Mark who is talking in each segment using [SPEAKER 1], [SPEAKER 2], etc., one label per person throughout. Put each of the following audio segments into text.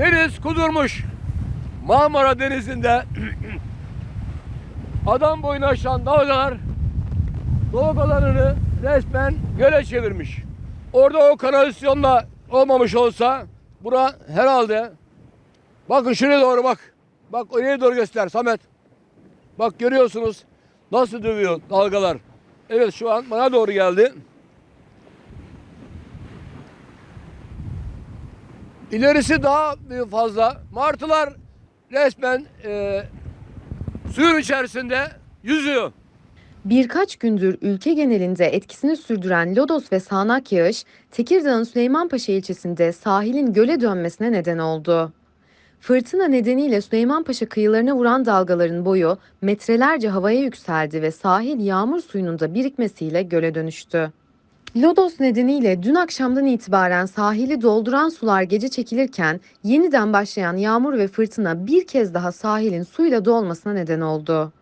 [SPEAKER 1] Deniz kudurmuş. Marmara Denizi'nde adam boyunu aşan dalgalar dalgalarını resmen göle çevirmiş. Orada o kanalizasyonla olmamış olsa bura herhalde bakın şuraya doğru bak. Bak oraya doğru göster Samet. Bak görüyorsunuz nasıl dövüyor dalgalar. Evet şu an bana doğru geldi. İlerisi daha fazla. Martılar resmen e, suyun içerisinde yüzüyor.
[SPEAKER 2] Birkaç gündür ülke genelinde etkisini sürdüren lodos ve sağanak yağış, Tekirdağ'ın Süleymanpaşa ilçesinde sahilin göle dönmesine neden oldu. Fırtına nedeniyle Süleymanpaşa kıyılarına vuran dalgaların boyu metrelerce havaya yükseldi ve sahil yağmur suyunun da birikmesiyle göle dönüştü. Lodos nedeniyle dün akşamdan itibaren sahili dolduran sular gece çekilirken yeniden başlayan yağmur ve fırtına bir kez daha sahilin suyla dolmasına neden oldu.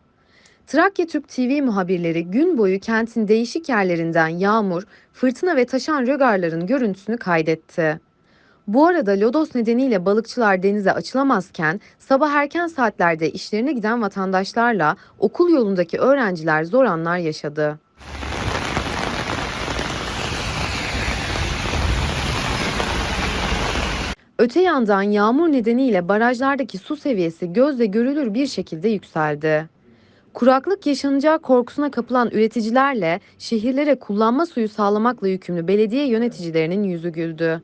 [SPEAKER 2] Trakya Türk TV muhabirleri gün boyu kentin değişik yerlerinden yağmur, fırtına ve taşan rögarların görüntüsünü kaydetti. Bu arada lodos nedeniyle balıkçılar denize açılamazken sabah erken saatlerde işlerine giden vatandaşlarla okul yolundaki öğrenciler zor anlar yaşadı. Öte yandan yağmur nedeniyle barajlardaki su seviyesi gözle görülür bir şekilde yükseldi. Kuraklık yaşanacağı korkusuna kapılan üreticilerle şehirlere kullanma suyu sağlamakla yükümlü belediye yöneticilerinin yüzü güldü.